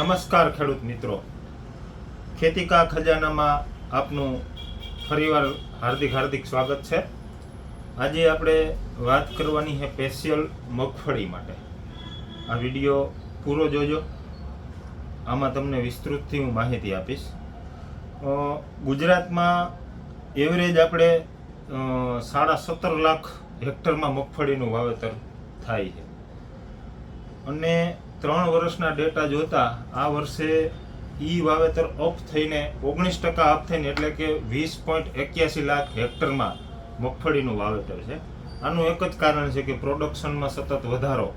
નમસ્કાર ખેડૂત મિત્રો. ખેતીકા ખજાનામાં આપનું ફરીવાર હાર્દિક હાર્દિક સ્વાગત છે. આજે આપણે વાત કરવાની છે સ્પેશિયલ મગફળી માટે. આ વીડિયો પૂરો જોજો. આમાં તમને વિસ્તૃતથી હું માહિતી આપીશ. ગુજરાતમાં એવરેજ આપણે સાડા સત્તર લાખ હેક્ટરમાં મગફળીનું વાવેતર થાય છે. અને ત્રણ વર્ષના ડેટા જોતા આ વર્ષે ઈ વાવેતર અપ થઈને ઓગણીસ ટકા અપ થઈને એટલે કે વીસ પોઈન્ટ એક્યાસી લાખ હેક્ટરમાં મગફળીનું વાવેતર છે. આનું એક જ કારણ છે કે પ્રોડક્શનમાં સતત વધારો.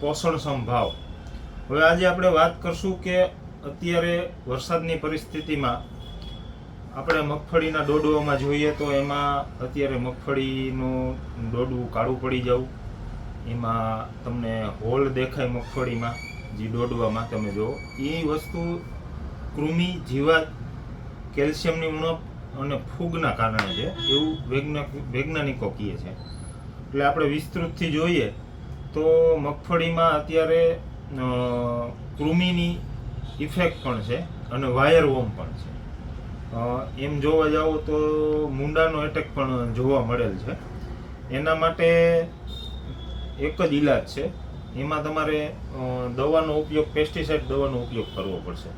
પોષણક્ષમ ભાવ હવે આજે આપણે વાત કરશું કે અત્યારે વરસાદની પરિસ્થિતિમાં આપણે મગફળીના ડોડવામાં જોઈએ તો એમાં અત્યારે મગફળીનું ડોડવું કાળું પડી જવું. એમાં તમને હોલ દેખાય મગફળીમાં, જે દોડવામાં તમે જુઓ. એ વસ્તુ કૃમિ, જીવાત, કેલ્શિયમની ઉણપ અને ફૂગના કારણે છે. એવું વૈજ્ઞાનિક કહે છે. એટલે આપણે વિસ્તૃતથી જોઈએ તો મગફળીમાં અત્યારે કૃમિની ઇફેક્ટ પણ છે અને વાયર વોમ પણ છે. એમ જોવા જાઓ તો મુંડાનો એટેક પણ જોવા મળેલ છે. એના માટે એક જ ઈલાજ છે. એમાં તમારે દવાનો ઉપયોગ પેસ્ટિસાઇડ દવાનો ઉપયોગ કરવો પડશે.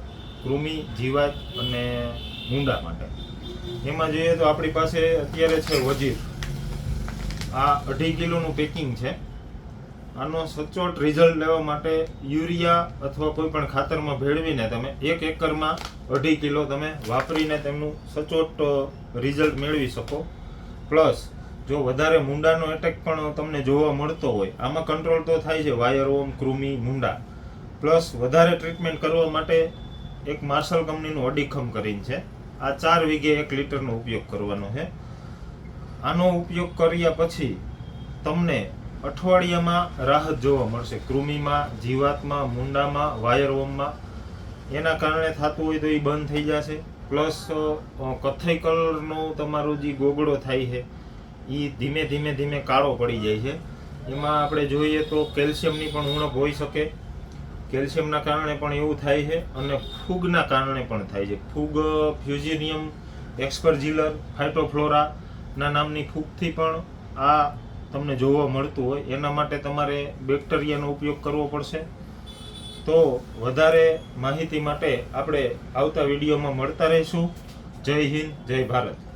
કૃમિ, જીવાત અને મૂંડા માટે. એમાં જોઈએ તો આપણી પાસે અત્યારે છે વજીર. આ અઢી કિલોનું પેકિંગ છે. આનો સચોટ રિઝલ્ટ લેવા માટે યુરિયા અથવા કોઈ પણ ખાતરમાં ભેળવીને તમે એક એકરમાં અઢી કિલો તમે વાપરીને તેમનું સચોટ રિઝલ્ટ મેળવી શકો. પ્લસ જો વધારે મુંડાનો એટેક પણ તમને જોવા મળતો હોય, આમાં કંટ્રોલ તો થાય છે વાયર ઓમ કૃમિ, મુંડા. પ્લસ વધારે ટ્રીટમેન્ટ કરવા માટે એક માર્શલ કંપનીનું અડીખમ કરીને છે. આ ચાર વીઘે એક લીટરનો ઉપયોગ કરવાનો છે. આનો ઉપયોગ કર્યા પછી તમને અઠવાડિયામાં રાહત જોવા મળશે. કૃમિમાં, જીવાતમાં, મુંડામાં વાયરવોમમાં એના કારણે થતું હોય તો એ બંધ થઈ જશે. પ્લસ કથ્થઈ કલરનો તમારો જે ગોગડો થાય છે એ ધીમે ધીમે ધીમે કાળો પડી જાય છે. એમાં આપણે જોઈએ તો કેલ્શિયમની પણ ઉણપ હોઈ શકે. કેલ્શિયમના કારણે પણ એવું થાય છે અને ફૂગના કારણે પણ થાય છે. ફૂગ, ફ્યુઝિનિયમ એક્સપરજીલર ફાઇટોફ્લોરાના નામની ફૂગથી પણ આ તમને જોવા મળતું હોય. એના માટે તમારે બેક્ટેરિયાનો ઉપયોગ કરવો પડશે. તો વધારે માહિતી માટે આપણે આવતા વિડીયોમાં મળતા રહીશું. જય હિન્દ, જય ભારત.